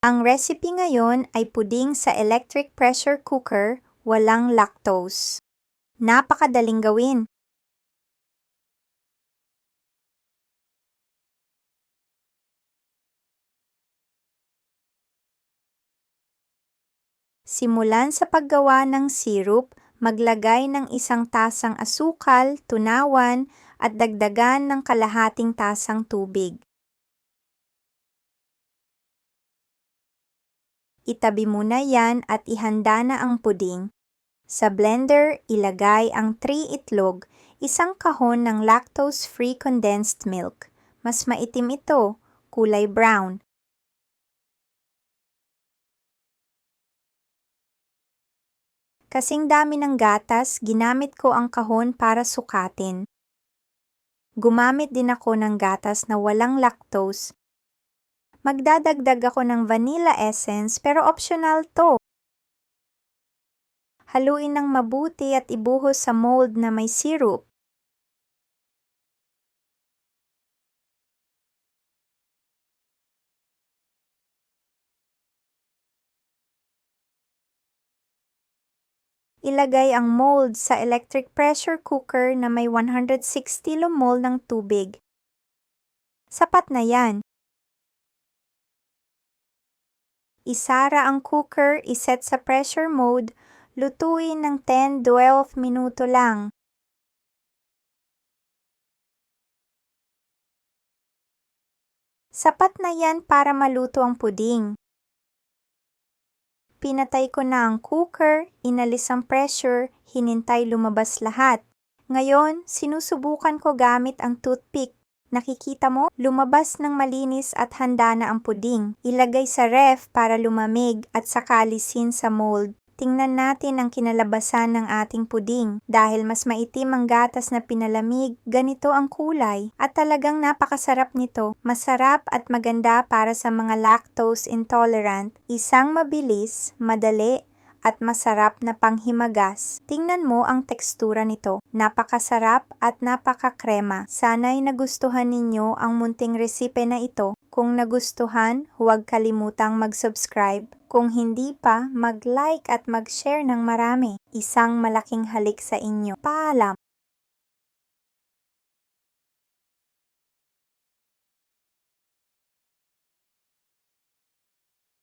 Ang recipe ngayon ay puding sa electric pressure cooker, walang lactose. Napakadaling gawin. Simulan sa paggawa ng syrup, maglagay ng isang tasang asukal, tunawan, at dagdagan ng kalahating tasang tubig. Itabi muna yan at ihanda na ang puding. Sa blender, ilagay ang 3 itlog, isang kahon ng lactose-free condensed milk. Mas maitim ito, kulay brown. Kasing dami ng gatas, ginamit ko ang kahon para sukatin. Gumamit din ako ng gatas na walang lactose. Magdadagdag ako ng vanilla essence pero optional to. Haluin ng mabuti at ibuhos sa mold na may syrup. Ilagay ang mold sa electric pressure cooker na may 160 lumol ng tubig. Sapat na yan. Isara ang cooker, iset sa pressure mode, lutuin ng 10-12 minuto lang. Sapat na yan para maluto ang puding. Pinatay ko na ang cooker, inalis ang pressure, hinintay lumabas lahat. Ngayon, sinusubukan ko gamit ang toothpick. Nakikita mo, lumabas ng malinis at handa na ang puding. Ilagay sa ref para lumamig at saka alisin sa mold. Tingnan natin ang kinalabasan ng ating puding. Dahil mas maitim ang gatas na pinalamig, ganito ang kulay. At talagang napakasarap nito. Masarap at maganda para sa mga lactose intolerant. Isang mabilis, madali, at masarap na panghimagas. Tingnan mo ang tekstura nito. Napakasarap at napakakrema. Sana'y nagustuhan ninyo ang munting resipe na ito. Kung nagustuhan, huwag kalimutang mag-subscribe. Kung hindi pa, mag-like at mag-share ng marami. Isang malaking halik sa inyo. Paalam!